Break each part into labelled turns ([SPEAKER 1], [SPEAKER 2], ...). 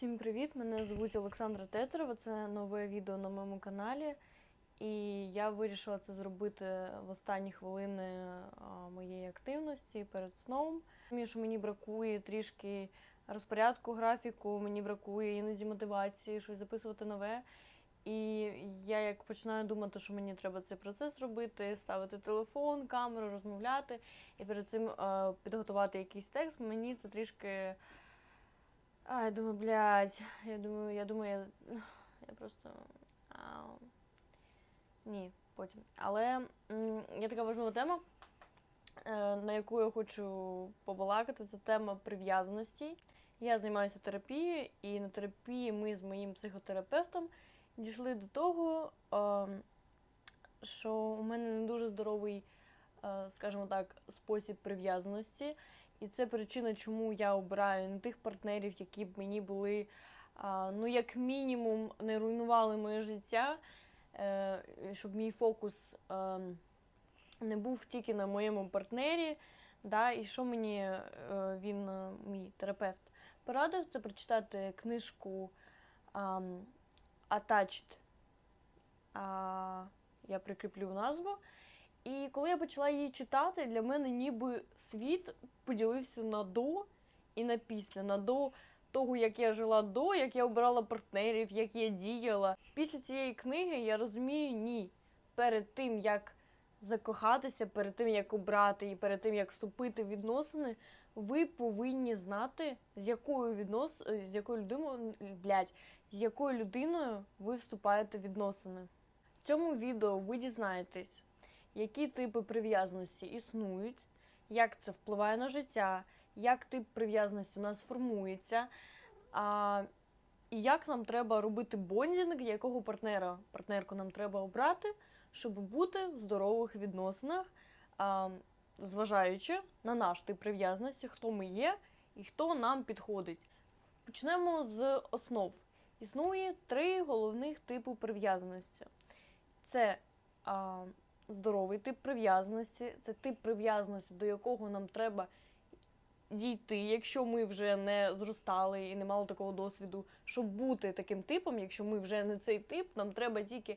[SPEAKER 1] Всім привіт! Мене звуть Олександра Тетерова. Це нове відео на моєму каналі. І я вирішила це зробити в останні хвилини моєї активності перед сном. Розумію, що мені бракує трішки розпорядку, графіку, мені бракує іноді мотивації, щось записувати нове. І я як починаю думати, що мені треба цей процес робити, ставити телефон, камеру, розмовляти, і перед цим підготувати якийсь текст, мені це трішки. А, я думаю, блядь, я думаю, я думаю, я, я просто. Ау. Ні, потім. Але є така важлива тема, е, на яку я хочу побалакати, це тема прив'язаності. Я займаюся терапією, і на терапії ми з моїм психотерапевтом дійшли до того, е, що у мене не дуже здоровий, е, скажімо так, спосіб прив'язаності. І це причина, чому я обираю не тих партнерів, які б мені були, ну, як мінімум, не руйнували моє життя, е, щоб мій фокус е, не був тільки на моєму партнері. Да, і що мені е, він, мій терапевт, порадив, це прочитати книжку Attached. Я прикріплю назву. І коли я почала її читати, для мене ніби світ поділився на до і на після. На до того, як я жила до, як я обирала партнерів, як я діяла. Після цієї книги я розумію, ні. Перед тим, як закохатися, перед тим, як обрати і перед тим, як вступити в відносини, ви повинні знати, з якою віднос... з якою людиною, блядь, з якою людиною ви вступаєте в відносини. В цьому відео ви дізнаєтесь, які типи прив'язаності існують, як це впливає на життя, як тип прив'язаності у нас формується, а, і як нам треба робити бондінг, якого партнера, партнерку нам треба обрати, щоб бути в здорових відносинах, а, зважаючи на наш тип прив'язаності, хто ми є і хто нам підходить. Почнемо з основ. Існує три головних типу прив'язаності. Це а, здоровий тип прив'язаності, це тип прив'язаності, до якого нам треба дійти, якщо ми вже не зростали і не мали такого досвіду, щоб бути таким типом, якщо ми вже не цей тип, нам треба тільки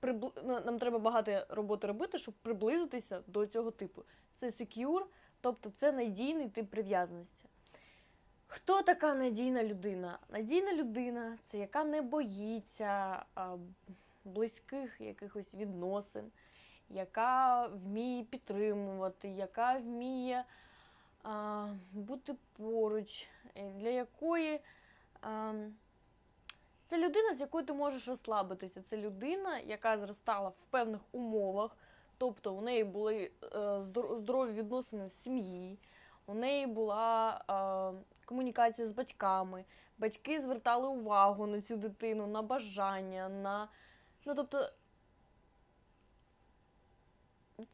[SPEAKER 1] прибли... ну, нам треба багато роботи робити, щоб приблизитися до цього типу. Це secure, тобто це надійний тип прив'язаності. Хто така надійна людина? Надійна людина це яка не боїться а, близьких якихось відносин, яка вміє підтримувати, яка вміє а, бути поруч, е, для якої а, це людина, з якою ти можеш розслабитися. Це людина, яка зростала в певних умовах, тобто у неї були е, здорові відносини в сім'ї, у неї була е, комунікація з батьками, батьки звертали увагу на цю дитину, на бажання, на. Ну, тобто,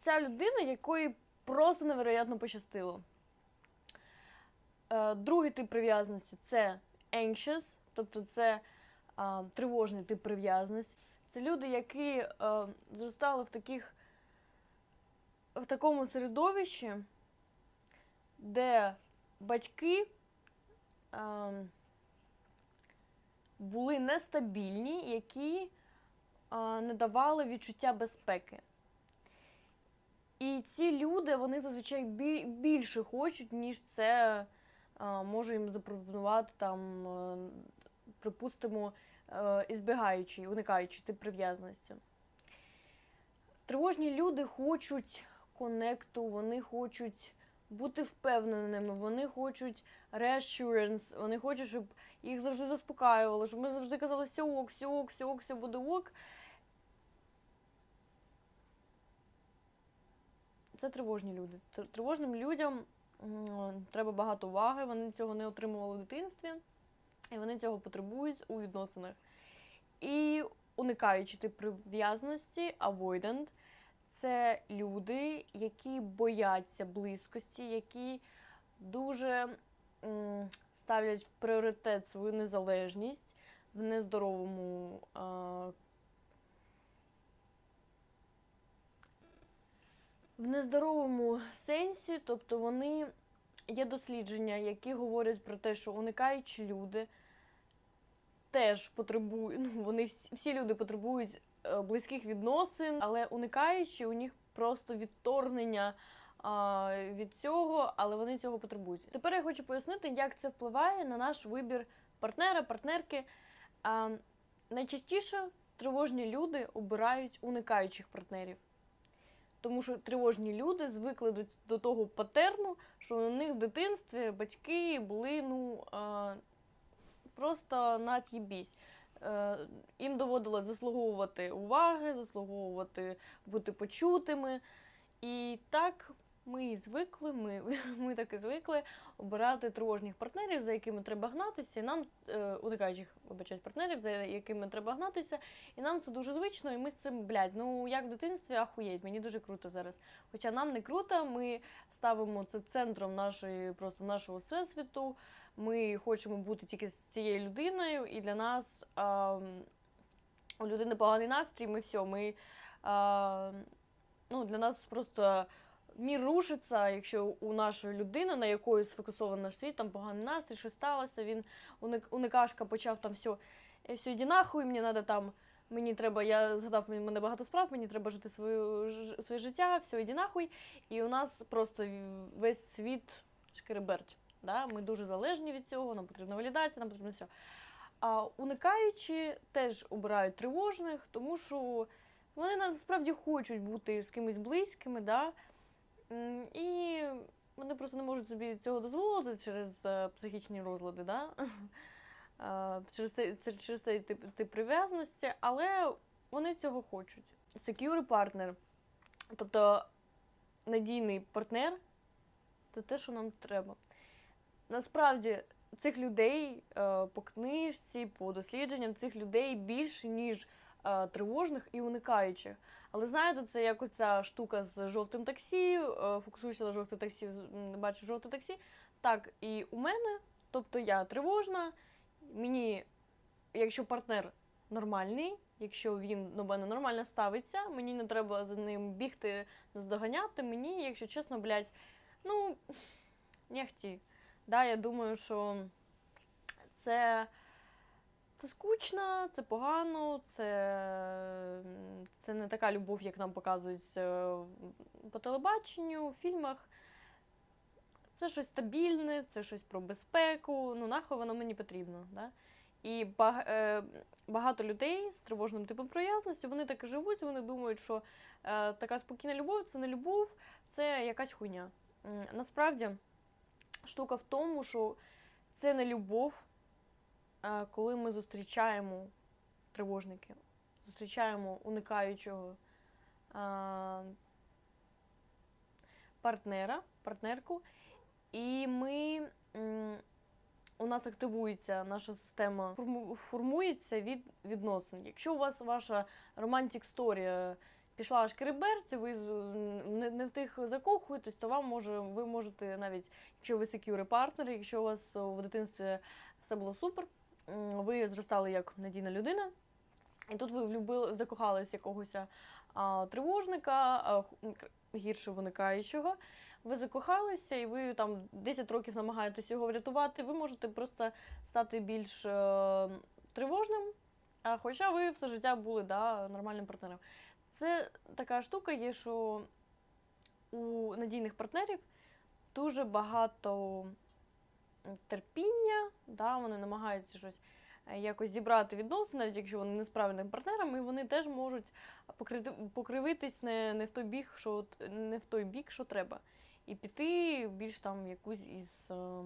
[SPEAKER 1] ця людина, якої просто невероятно пощастило. Е, другий тип прив'язаності це anxious, тобто це а, тривожний тип прив'язаності. Це люди, які е, зростали в таких в такому середовищі, де батьки е, були нестабільні, які е, не давали відчуття безпеки. І ці люди, вони зазвичай більше хочуть, ніж це може їм запропонувати там, е, припустимо, е, ізбігаючий, уникаючий тип прив'язаності. Тривожні люди хочуть конекту, вони хочуть бути впевненими, вони хочуть reassurance, вони хочуть, щоб їх завжди заспокаювали, щоб ми завжди казали, все ок, все ок, все ок, все буде ок. Це тривожні люди. Тривожним людям треба багато уваги, вони цього не отримували в дитинстві, і вони цього потребують у відносинах. І уникаючи тип прив'язаності, avoidant, це люди, які бояться близькості, які дуже ставлять в пріоритет свою незалежність в нездоровому в нездоровому сенсі, тобто вони є дослідження, які говорять про те, що уникаючі люди теж потребують, ну вони всі, люди потребують е, близьких відносин, але уникаючи у них просто відторгнення а, від цього, але вони цього потребують. Тепер я хочу пояснити, як це впливає на наш вибір партнера, партнерки. А, найчастіше тривожні люди обирають уникаючих партнерів. Тому що тривожні люди звикли до, до того патерну, що у них в дитинстві батьки були ну, е, просто на т'їбісь. Е, їм доводилось заслуговувати уваги, заслуговувати бути почутими. І так ми звикли, ми, ми так і звикли обирати тривожних партнерів, за якими треба гнатися, і нам е, уникаючих вибачаюсь, партнерів, за якими треба гнатися. І нам це дуже звично, і ми з цим, блядь, ну як в дитинстві, ахуєть, мені дуже круто зараз. Хоча нам не круто, ми ставимо це центром нашої, просто нашого всесвіту. Ми хочемо бути тільки з цією людиною, і для нас а, у людини поганий настрій, ми все, ми а, ну, для нас просто мір рушиться, якщо у нашої людини, на якої сфокусований наш світ, там поганий настрій, що сталося, він уник, уникашка почав там все, все, іди нахуй, мені треба там. Мені треба, я згадав, мені мене багато справ, мені треба жити свою, ж- своє життя, все, іди нахуй. І у нас просто весь світ шкереберть. Да? Ми дуже залежні від цього, нам потрібна валідація, нам потрібно все. А уникаючи теж обирають тривожних, тому що вони насправді хочуть бути з кимось близькими, да? І вони просто не можуть собі цього дозволити через е, психічні розлади, да? Е, через, цей, це- через цей тип, тип прив'язаності, але вони цього хочуть. Secure партнер, тобто надійний партнер, це те, що нам треба. Насправді цих людей е, по книжці, по дослідженням, цих людей більше, ніж тривожних і уникаючих. Але знаєте, це як оця штука з жовтим таксі, е, фокусуєшся на жовте таксі, бачиш жовте таксі. Так, і у мене, тобто я тривожна, мені, якщо партнер нормальний, якщо він до мене нормально ставиться, мені не треба за ним бігти, наздоганяти, мені, якщо чесно, блядь, ну, нехті. Да, я думаю, що це, це скучно, це погано, це, це не така любов, як нам показують е, по телебаченню, в фільмах. Це щось стабільне, це щось про безпеку. Ну, нахуй воно мені потрібно. Да? І е, багато людей з тривожним типом прив'язаності, вони так і живуть, вони думають, що е, така спокійна любов це не любов, це якась хуйня. Насправді, штука в тому, що це не любов, коли ми зустрічаємо тривожники, зустрічаємо уникаючого партнера, партнерку, і ми. У нас активується наша система, форму- формується від відносин. Якщо у вас ваша романтик сторія пішла аж кереберці, ви не, не в тих закохуєтесь, то вам може, ви можете навіть, якщо ви секюри партнер, якщо у вас в дитинстві все було супер, ви зростали як надійна людина, і тут ви влюбили, закохались якогось а, тривожника, а, гірше виникаючого. Ви закохалися, і ви там 10 років намагаєтесь його врятувати, ви можете просто стати більш е, тривожним, хоча ви все життя були да, нормальним партнером. Це така штука є, що у надійних партнерів дуже багато терпіння, да, вони намагаються щось е, якось зібрати відносини, навіть якщо вони не з партнером, і вони теж можуть покривитись не, не в той бік, що не в той бік, що треба. І піти більш там якусь із е,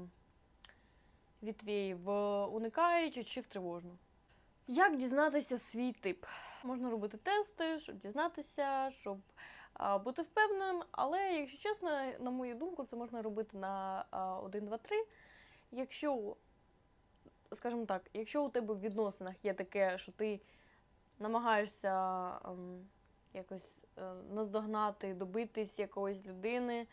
[SPEAKER 1] вітвій в уникаючу чи в тривожну. Як дізнатися свій тип? Можна робити тести, щоб дізнатися, щоб бути впевненим, але, якщо чесно, на мою думку, це можна робити на а, 1, 2, 3. Якщо, скажімо так, якщо у тебе в відносинах є таке, що ти намагаєшся ем, якось е, наздогнати, добитись якоїсь людини,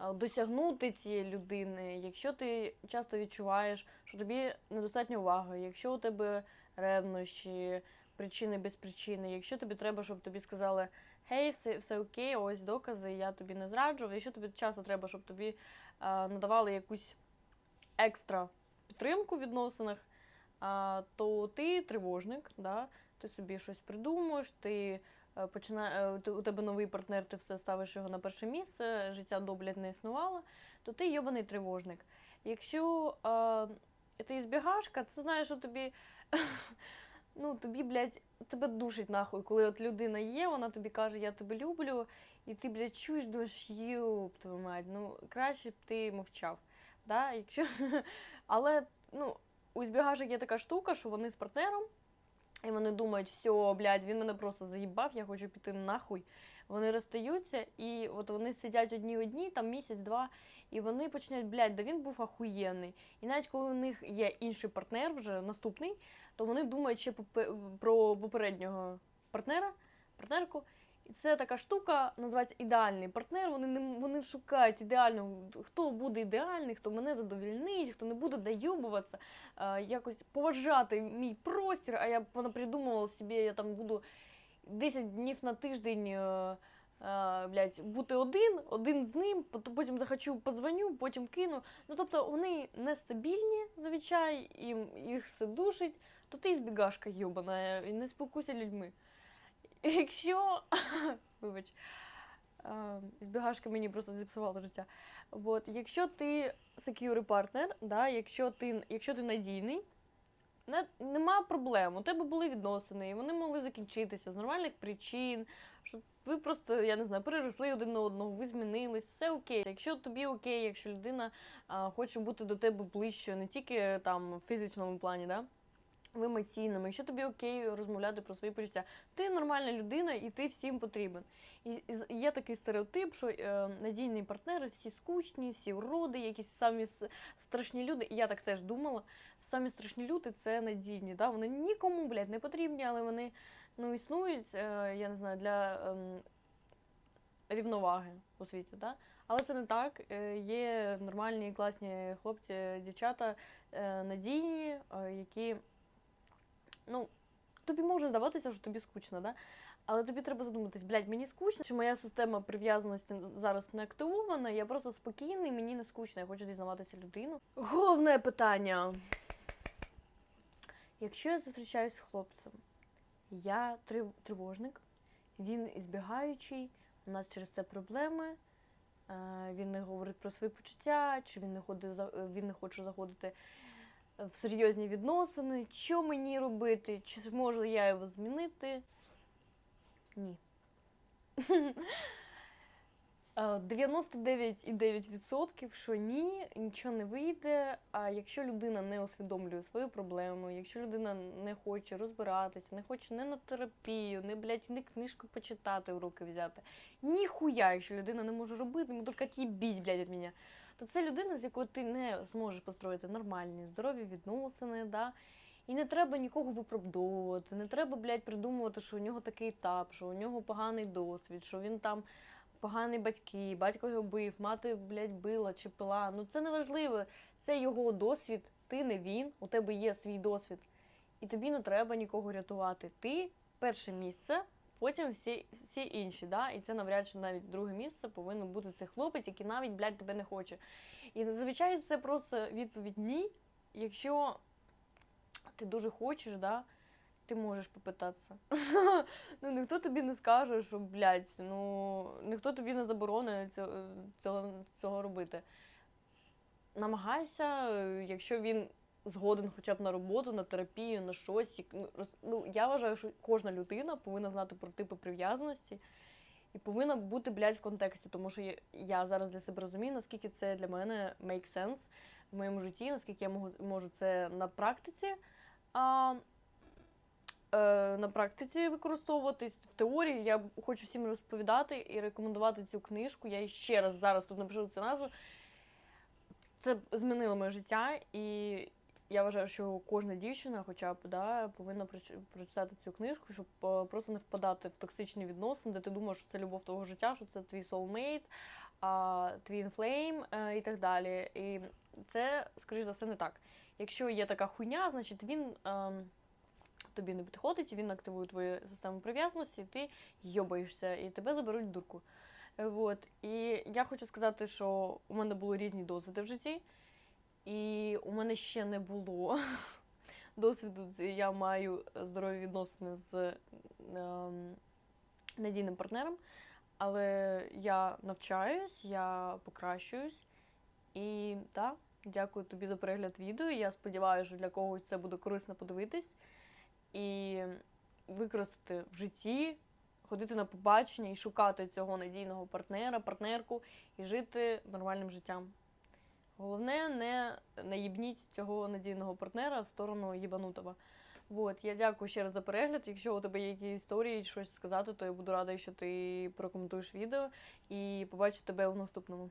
[SPEAKER 1] е, досягнути цієї людини, якщо ти часто відчуваєш, що тобі недостатньо уваги, якщо у тебе ревнощі, причини без причини, якщо тобі треба, щоб тобі сказали гей, все, все окей, ось докази, я тобі не зраджував, якщо тобі часто треба, щоб тобі е, надавали якусь екстра підтримку в відносинах, то ти тривожник, да? ти собі щось придумуєш, ти е, починає, е, у тебе новий партнер, ти все ставиш його на перше місце, життя до, блядь, не існувало, то ти йобаний тривожник. Якщо ти збігашка, це знаєш, що тобі. Ну, тобі, блядь, тебе душить нахуй, коли от людина є, вона тобі каже, я тебе люблю, і ти, блядь, чуєш, думаєш, юб твою мать, ну краще б ти мовчав. Да? Якщо... Але ну, у збігашок є така штука, що вони з партнером, і вони думають, все, блядь, він мене просто заїбав, я хочу піти нахуй. Вони розстаються, і от вони сидять одні одні, там місяць-два, і вони починають, блядь, да він був ахуєнний. І навіть коли у них є інший партнер, вже наступний, то вони думають ще про попереднього партнера, партнерку. І це така штука, називається ідеальний партнер. Вони не вони шукають ідеального, хто буде ідеальний, хто мене задовільнить, хто не буде дойобуватися, е, якось поважати мій простір. А я вона придумувала собі, я там буду 10 днів на тиждень. е, е, бути один, один з ним, потім захочу, подзвоню, потім кину. Ну тобто вони нестабільні зазвичай, їм їх все душить, то ти збігашка йобана і не спілкуйся людьми. Якщо. Вибач, е, збігашка мені просто зіпсувала життя. От, якщо ти secure партнер, да, якщо ти, якщо ти надійний, не, нема проблем. У тебе були відносини, і вони могли закінчитися з нормальних причин. Що ви просто, я не знаю, переросли один на одного, ви змінились, все окей. Якщо тобі окей, якщо людина а, хоче бути до тебе ближче, не тільки там в фізичному плані, да? В емоційному, якщо тобі окей розмовляти про свої почуття, ти нормальна людина і ти всім потрібен. І, є такий стереотип, що е, надійні партнери всі скучні, всі уроди, якісь самі страшні люди. І я так теж думала. Самі страшні люди це надійні. Да? Вони нікому, блядь, не потрібні, але вони ну, існують, е, я не знаю, для ем, рівноваги у світі. Да? Але це не так. Е, Є нормальні, класні хлопці, дівчата, надійні, які. Ну, тобі може здаватися, що тобі скучно, да? але тобі треба задуматись, блядь, мені скучно, чи моя система прив'язаності зараз не активована, я просто спокійний, мені не скучно, я хочу дізнаватися людину. Головне питання. Якщо я зустрічаюсь з хлопцем, я трив- тривожник, він збігаючий, у нас через це проблеми. е, Він не говорить про свої почуття, чи він не ходить він не хоче заходити в серйозні відносини. Що мені робити? Чи зможу я його змінити? Ні. Е, 99,9% що ні, нічого не вийде. А якщо людина не усвідомлює свою проблему, якщо людина не хоче розбиратися, не хоче не на терапію, не блядь, не книжку почитати, уроки взяти. Ніхуя, якщо людина не може робити, йому тільки їбісь, блядь, від мене. То це людина, з якою ти не зможеш построїти нормальні, здорові відносини, да? І не треба нікого виправдовувати, не треба, блядь, придумувати, що у нього такий етап, що у нього поганий досвід, що він там поганий батьки, батько його бив, мати, блядь, била чи пила. Ну це не важливо. Це його досвід, ти не він, у тебе є свій досвід. І тобі не треба нікого рятувати. Ти перше місце, потім всі, всі інші. Да? І це навряд чи навіть друге місце повинен бути цей хлопець, який навіть, блядь, тебе не хоче. І зазвичай це просто відповідь ні. Якщо ти дуже хочеш, да, ти можеш попитатися. ну, ніхто тобі не скаже, що, блядь, ну, ніхто тобі не цього, цього, цього робити. Намагайся, е, якщо він згоден хоча б на роботу, на терапію, на щось. ну, Ну, я вважаю, що кожна людина повинна знати про типи прив'язаності і повинна бути, блядь, в контексті, тому що я, зараз для себе розумію, наскільки це для мене make sense в моєму житті, наскільки я можу, можу це на практиці. А, е, на практиці використовуватись в теорії. Я хочу всім розповідати і рекомендувати цю книжку. Я ще раз зараз тут напишу цю назву. Це змінило моє життя, і я вважаю, що кожна дівчина, хоча б да, повинна прочитати цю книжку, щоб е, просто не впадати в токсичні відносини, де ти думаєш, що це любов твого життя, що це твій soulmate, а, твій flame е, і так далі. І це, скоріш за все, не так. Якщо є така хуйня, значить він ем, тобі не підходить, він активує твою систему прив'язаності, і ти йобаєшся, і тебе заберуть дурку. Е, Вот. І я хочу сказати, що у мене були різні досвіди в житті, і у мене ще не було досвіду я маю здорові відносини з ем, надійним партнером, але я навчаюсь, я покращуюсь. І так, дякую тобі за перегляд відео. Я сподіваюся, що для когось це буде корисно подивитись і використати в житті, ходити на побачення і шукати цього надійного партнера, партнерку і жити нормальним життям. Головне, не наїбніть цього надійного партнера в сторону їбанутого. Вот, я дякую ще раз за перегляд. Якщо у тебе є якісь історії, щось сказати, то я буду рада, що ти прокоментуєш відео і побачу тебе в наступному.